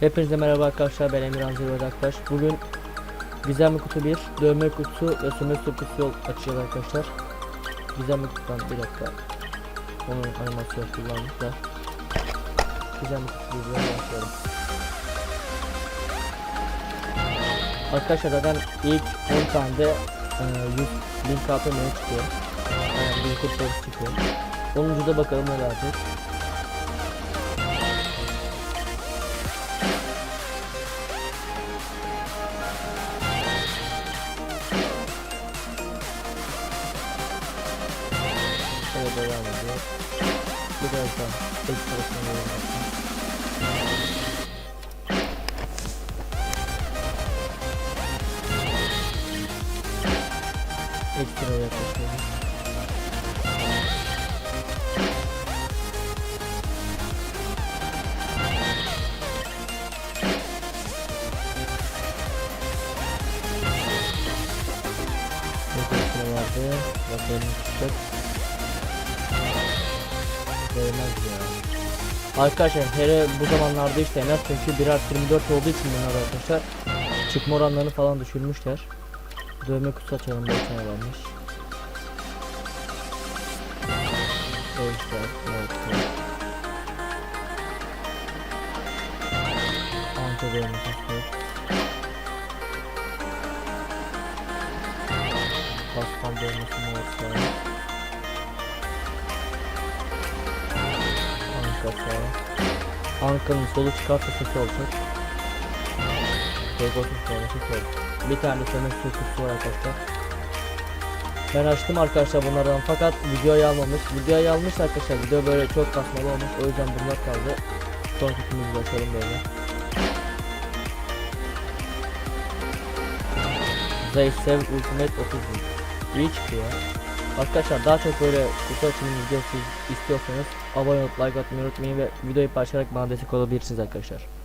Hepinize merhaba arkadaşlar ben Emirhan Zirveli Aktaş. Bugün gizemli kutu 1, dövme kutusu ve sömestr kutusu açacağız arkadaşlar. Gizemli kutudan bir dakika. Onun animasyon kullandık da. Gizemli kutuyu başlayalım. Arkadaşlar zaten ilk 10 tane de e, 100 bin KPM'ye çıkıyor. Yani bin kurtarış çıkıyor. 10. da bakalım ne verecek. devam ediyor. Biraz daha ekstra Ekstra yaklaşıyoruz. Bakın şuna vardı. Bakalım çıkacak. Değmez ya. Arkadaşlar hele bu zamanlarda en az çünkü 1 artı 24 olduğu için bunlar arkadaşlar çıkma oranlarını falan düşürmüşler. Dövme kutusu açalım bir tane varmış. Oyuncular, evet, Anka dövme kutusu. Pastan dövmesi mi olsa? Anka sağ. Anka'nın solu çıkarsa sesi olacak. Pegasus sonrası sol. Bir tane senin su kutusu var arkadaşlar. Ben açtım arkadaşlar bunlardan fakat videoyu almamış. Videoyu almış arkadaşlar. Video böyle çok kasmalı olmuş. O yüzden bunlar kaldı. Son kutumuzu açalım böyle. Zaysev Ultimate 30 bin. İyi çıkıyor. Arkadaşlar daha çok böyle kutu açılım videosu istiyorsanız abone olup like atmayı unutmayın ve videoyu paylaşarak bana destek olabilirsiniz arkadaşlar.